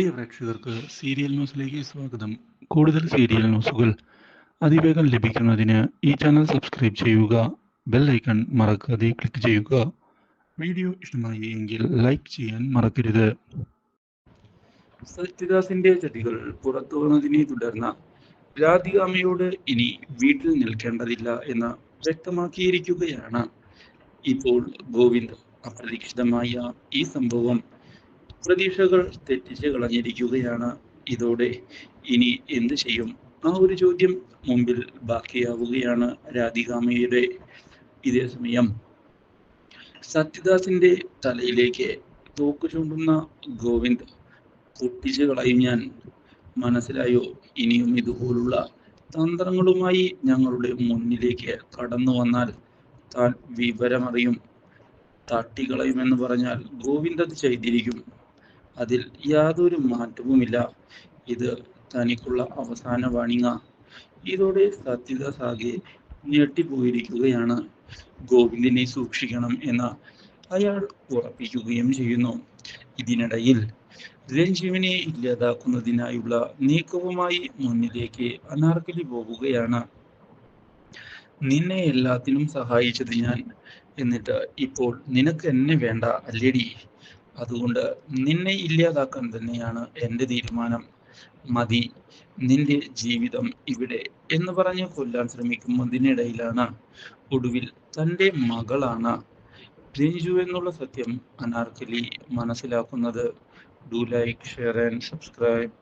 പ്രിയ പ്രേക്ഷകർക്ക് സീരിയൽ ന്യൂസിലേക്ക് സ്വാഗതം. കൂടുതൽ സീരിയൽ ന്യൂസുകൾ അതിവേഗം ലഭിക്കുന്നതിന് ഈ ചാനൽ സബ്സ്ക്രൈബ് ചെയ്യുക ബെൽ ഐക്കൺ മറക്കാതെ ക്ലിക്ക് ചെയ്യുക. വീഡിയോ ഇഷ്ടമായി എങ്കിൽ ലൈക്ക് ചെയ്യാൻ മറക്കരുത്. സത്യദാസിന്റെ ചതികൾ പുറത്തു വന്നതിനെ തുടർന്ന് രാധികാമയോട് ഇനി വീട്ടിൽ നിൽക്കേണ്ടതില്ല എന്ന് വ്യക്തമാക്കിയിരിക്കുകയാണ് ഇപ്പോൾ ഗോവിന്ദ്. അപ്രതീക്ഷിതമായ ഈ സംഭവം പ്രതീക്ഷകൾ തെറ്റിച്ച് കളഞ്ഞിരിക്കുകയാണ് ഇതോടെ ഇനി എന്ത് ചെയ്യും? ആ ഒരു ചോദ്യം മുമ്പിൽ ബാക്കിയാവുകയാണ് രാധികാമയുടെ ഇതേ സമയം. സത്യദാസിന്റെ തലയിലേക്ക് തോക്ക് ചൂണ്ടുന്ന ഗോവിന്ദ് പൊട്ടിച്ചു കളയും ഞാൻ. മനസ്സിലായോ? ഇനിയും ഇതുപോലുള്ള തന്ത്രങ്ങളുമായി ഞങ്ങളുടെ മുന്നിലേക്ക് കടന്നു വന്നാൽ താൻ വിവരമറിയും. തട്ടിക്കളയുമെന്ന് പറഞ്ഞാൽ ഗോവിന്ദ് അത് ചെയ്തിരിക്കും. അതിൽ യാതൊരു മാറ്റവുമില്ല. ഇത് തനിക്കുള്ള അവസാന വാണിങ്ങ. ഇതോടെ സത്യത സാഗെ ഞെട്ടിപ്പോയിരിക്കുകയാണ്. ഗോവിന്ദിനെ സൂക്ഷിക്കണം എന്ന അയാൾ ഉറപ്പിക്കുകയും ചെയ്യുന്നു. ഇതിനിടയിൽ രഞ്ജീവിനെ ഇല്ലാതാക്കുന്നതിനായുള്ള നീക്കവുമായി മുന്നിലേക്ക് അനാർക്കലി പോവുകയാണ് നിന്നെ എല്ലാത്തിനും സഹായിച്ചത് ഞാൻ. എന്നിട്ട് ഇപ്പോൾ നിനക്ക് എന്നെ വേണ്ട അല്ലേടി? അതുകൊണ്ട് നിന്നെ ഇല്ലാതാക്കാൻ തന്നെയാണ് എന്റെ തീരുമാനം. മതി. നിന്റെ ജീവിതം ഇവിടെ എന്ന് പറഞ്ഞ് കൊല്ലാൻ ശ്രമിക്കുന്നതിനിടയിലാണ് ഒടുവിൽ തന്റെ മകളാണ്. രഞ്ജു എന്നുള്ള സത്യം അനാർക്കലി മനസ്സിലാക്കുന്നത്. Do like share and subscribe